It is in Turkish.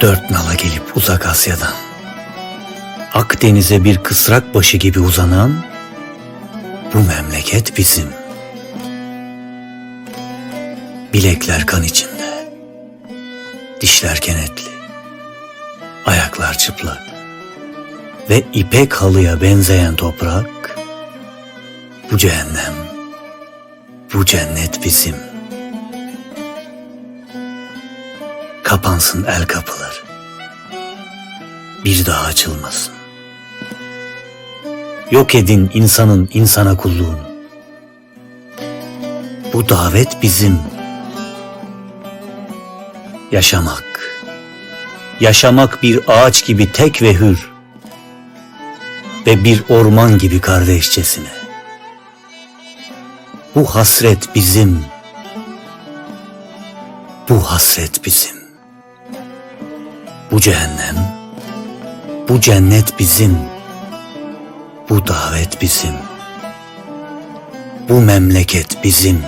Dört nala gelip uzak Asya'dan Akdeniz'e bir kısrak başı gibi uzanan bu memleket bizim. Bilekler kan içinde, dişler kenetli, ayaklar çıplak ve ipek halıya benzeyen toprak bu cehennem, bu cennet bizim. Kapansın el kapıları bir daha açılmasın. Yok edin insanın insana kulluğunu. Bu davet bizim. Yaşamak. Yaşamak bir ağaç gibi tek ve hür. Ve bir orman gibi kardeşçesine. Bu hasret bizim. Bu hasret bizim. Bu cehennem bu cennet bizim. Bu davet bizim. Bu memleket bizim.